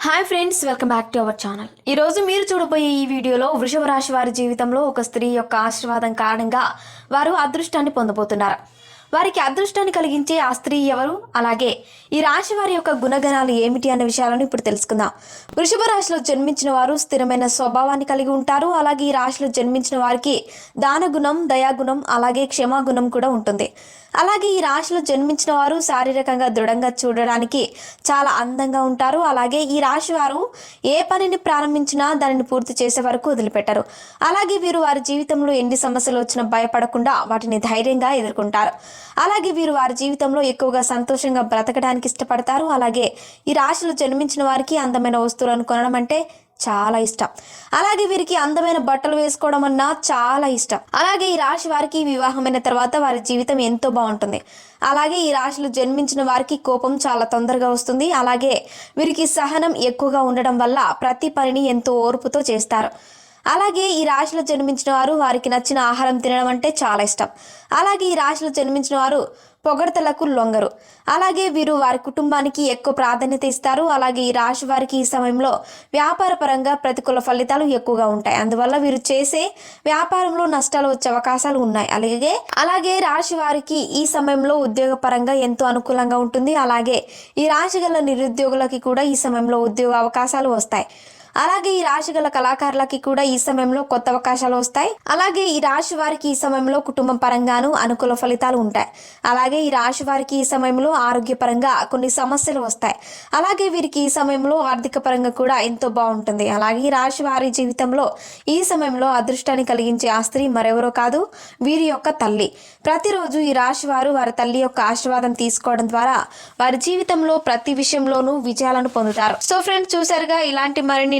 Hi friends welcome back to our channel ఈరోజు మీరు చూడబోయే ఈ వీడియోలో వృషభ రాశి వారి జీవితంలో ఒక స్త్రీ యొక్క ఆశీర్వాదం కారణంగా వారు అదృష్టాన్ని పొందబోతున్నారు. వారికి అదృష్టాన్ని కలిగించే ఆ స్త్రీ ఎవరు? అలాగే ఈ రాశి వారి యొక్క గుణగణాలు ఏమిటి అనే విషయాలను ఇప్పుడు తెలుసుకుందాం. వృషభ రాశిలో జన్మించిన వారు స్థిరమైన స్వభావాన్ని కలిగి ఉంటారు. అలాగే ఈ రాశిలో జన్మించిన వారికి దాన గుణం దయాగుణం అలాగే క్షమాగుణం కూడా ఉంటుంది. అలాగే ఈ రాశిలో జన్మించిన వారు శారీరకంగా దృఢంగా చూడడానికి చాలా అందంగా ఉంటారు. అలాగే ఈ రాశి వారు ఏ పనిని ప్రారంభించినా దానిని పూర్తి చేసే వరకు వదిలిపెట్టరు. అలాగే వీరు వారి జీవితంలో ఎన్ని సమస్యలు వచ్చినా భయపడకుండా వాటిని ధైర్యంగా ఎదుర్కొంటారు. అలాగే వీరు వారి జీవితంలో ఎక్కువగా సంతోషంగా బ్రతకడానికి ఇష్టపడతారు. అలాగే ఈ రాశిలో జన్మించిన వారికి అందమైన వస్తువులను కొనడం అంటే చాలా ఇష్టం. అలాగే వీరికి అందమైన బట్టలు వేసుకోవడం అన్నా చాలా ఇష్టం. అలాగే ఈ రాశి వారికి వివాహమైన తర్వాత వారి జీవితం ఎంతో బాగుంటుంది. అలాగే ఈ రాశిలో జన్మించిన వారికి కోపం చాలా తొందరగా వస్తుంది. అలాగే వీరికి సహనం ఎక్కువగా ఉండడం వల్ల ప్రతి పనిని ఎంతో ఓర్పుతో చేస్తారు. అలాగే ఈ రాశిలో జన్మించిన వారు వారికి నచ్చిన ఆహారం తినడం అంటే చాలా ఇష్టం. అలాగే ఈ రాశిలో జన్మించిన వారు పొగడతలకు లొంగరు. అలాగే వీరు వారి కుటుంబానికి ఎక్కువ ప్రాధాన్యత ఇస్తారు. అలాగే ఈ రాశి వారికి ఈ సమయంలో వ్యాపార పరంగా ప్రతికూల ఫలితాలు ఎక్కువగా ఉంటాయి. అందువల్ల వీరు చేసే వ్యాపారంలో నష్టాలు వచ్చే అవకాశాలు ఉన్నాయి. అలాగే అలాగే రాశి వారికి ఈ సమయంలో ఉద్యోగ పరంగా ఎంతో అనుకూలంగా ఉంటుంది. అలాగే ఈ రాశి గల నిరుద్యోగులకి కూడా ఈ సమయంలో ఉద్యోగ అవకాశాలు వస్తాయి. అలాగే ఈ రాశి గల కళాకారులకి కూడా ఈ సమయంలో కొత్త అవకాశాలు వస్తాయి. అలాగే ఈ రాశి వారికి ఈ సమయంలో కుటుంబం పరంగాను అనుకూల ఫలితాలు ఉంటాయి. అలాగే ఈ రాశి వారికి ఈ సమయంలో ఆరోగ్యపరంగా కొన్ని సమస్యలు వస్తాయి. అలాగే వీరికి ఈ సమయంలో ఆర్థిక పరంగా కూడా ఎంతో బాగుంటుంది. అలాగే ఈ రాశి వారి జీవితంలో ఈ సమయంలో అదృష్టాన్ని కలిగించే ఆ స్త్రీ మరెవరో కాదు వీరి యొక్క తల్లి. ప్రతిరోజు ఈ రాశి వారు వారి తల్లి యొక్క ఆశీర్వాదం తీసుకోవడం ద్వారా వారి జీవితంలో ప్రతి విషయంలోనూ విజయాలను పొందుతారు. సో ఫ్రెండ్స్ చూసారుగా ఇలాంటి మరిన్ని